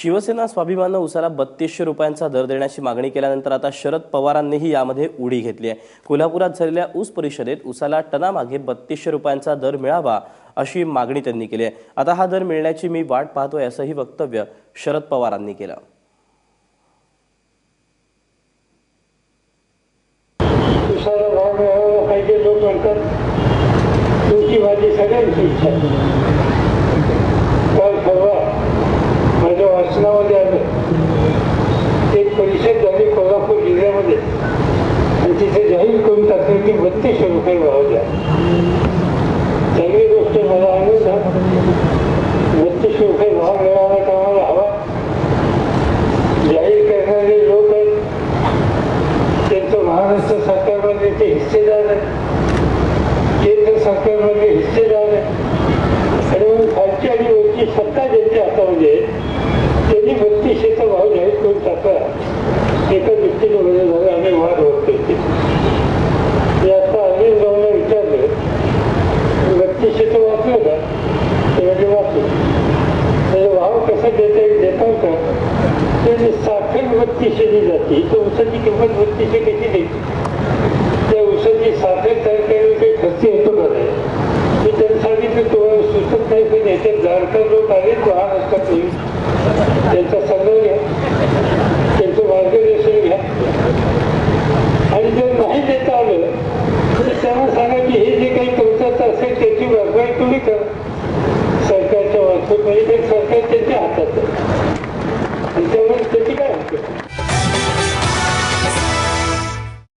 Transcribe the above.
शिवसेना स्वाभिमानं उसाला बत्तीसशे रुपयांचा दर देण्याची मागणी केल्यानंतर आता शरद पवारांनीही यामध्ये उडी घेतली आहे. कोल्हापुरात झालेल्या ऊस परिषदेत उसाला टनामागे बत्तीसशे रुपयांचा दर मिळावा अशी मागणी त्यांनी केली आहे. आता हा दर मिळण्याची मी वाट पाहतोय असंही वक्तव्य शरद पवारांनी केलं. भाव पाहिजे लोक म्हणतात तुमची सगळ्यांची इच्छा. कोल्हापूर आणि तिथे जाहीर करून टाकलं की बत्तीसशे रुपये भाव द्या. चांगली गोष्ट मला आनंद आहे. बत्तीसशे रुपये भाव मिळाला का मला हवा? जाहीर करणारे लोक आहेत. त्यांचं महाराष्ट्र सरकारमध्ये ते हिस्सेदार आहेत. केंद्र सरकारमध्ये हिस्सेदार आहे आणि मग खालची आणि वरची सत्ता ज्यांच्या हातामध्ये आहे, त्यांनी बत्तीसशेचा भाव जाहीर करून टाकला. एका दृष्टीने बरं झाले आम्ही वाद होत. त्याची आता अरविंद भाऊला विचारलं तो वाचलं का? ते म्हणजे वाचलं. त्याचा भाव कसा देता येईल देता का? त्याची साखर बत्तीसशेने जाते. तर ऊसाची किंमत व्यक्तिशी कशी द्यायची त्या ऊसाची साखर तयार करायला काही खर्च येतो का नाही? मी त्यांना सांगितलं तुम्हाला सुचत नाही पण याच्यात जाणकार लोक आहेत महाराष्ट्रात येईल त्यांचा सल्ला घ्या त्यांचं मार्गदर्शन घ्या आणि जर नाही देता आलं तर त्यांना सांगा की हे जे काही कमतरता असेल त्याची भरपाई तुम्ही करा. सरकारच्या मार्फत म्हणजे